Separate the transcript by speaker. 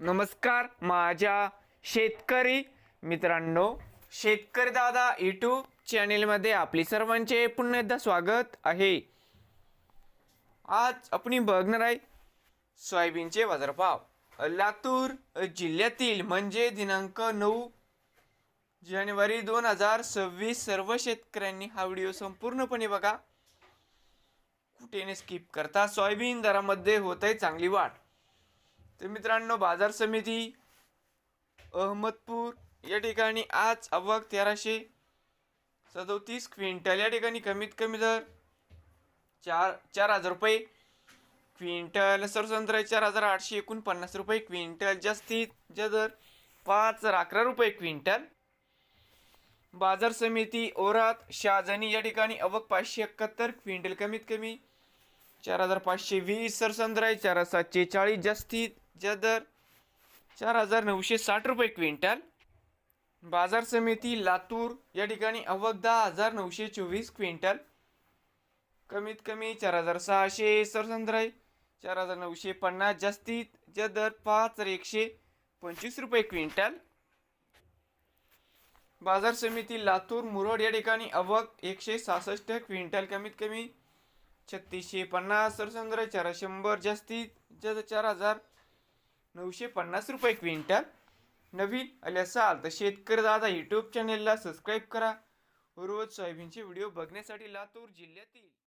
Speaker 1: नमस्कार माझ्या शेतकरी मित्रांनो शेतकरी दादा यूट्यूब चॅनेलमध्ये आपली सर्वांचे पुन्हा एकदा स्वागत आहे. आज आपण बघणार आहे सोयाबीनचे बाजारभाव. लातूर जिल्ह्यातील म्हणजे दिनांक नऊ जानेवारी दोन हजार सव्वीस सर्व शेतकऱ्यांनी हा व्हिडिओ संपूर्णपणे बघा. कुठेने स्किप करता? सोयाबीन दरामध्ये होत आहे चांगली वाढ. तर मित्रांनो बाजार समिती अहमदपूर या ठिकाणी आज आवक तेराशे सदोतीस क्विंटल या ठिकाणी कमीत कमी दर चार चार हजार रुपये. क्विंटल सरसंत्र चार हजार आठशे एकोणपन्नास रुपये. क्विंटल जास्तीत जा दर पाच हजार अकरा रुपये क्विंटल. बाजार समिती ओरात शहाजनी या ठिकाणी अवक पाचशे एकाहत्तर क्विंटल कमीत कमी चार हजार पाचशे वीस सरसंद्राय चार हजार सातशे चाळीस जास्तीत जदर दर चार हजार नऊशे साठ रुपये क्विंटल. बाजार समिती लातूर या ठिकाणी अवक दहा हजार नऊशे चोवीस क्विंटल. कमीत कमी चार हजार सहाशे सरसंद्राय चार हजार नऊशे पन्नास जास्तीत जा दर पाच हजार एकशे पंचवीस रुपये क्विंटल. बाजार समिती लातूर मुरड या ठिकाणी अवक एकशे सहासष्ट क्विंटल. कमीत कमी छत्तीसशे पन्नास सरसंद्र चार शंभर जास्तीत जास्त चार हजार नऊशे पन्नास रुपये क्विंटल. नवीन आले असाल तर शेतकरी दादा यूट्यूब चॅनेलला सबस्क्राईब करा. रोज सोयाबीनचे व्हिडिओ बघण्यासाठी लातूर जिल्ह्यातील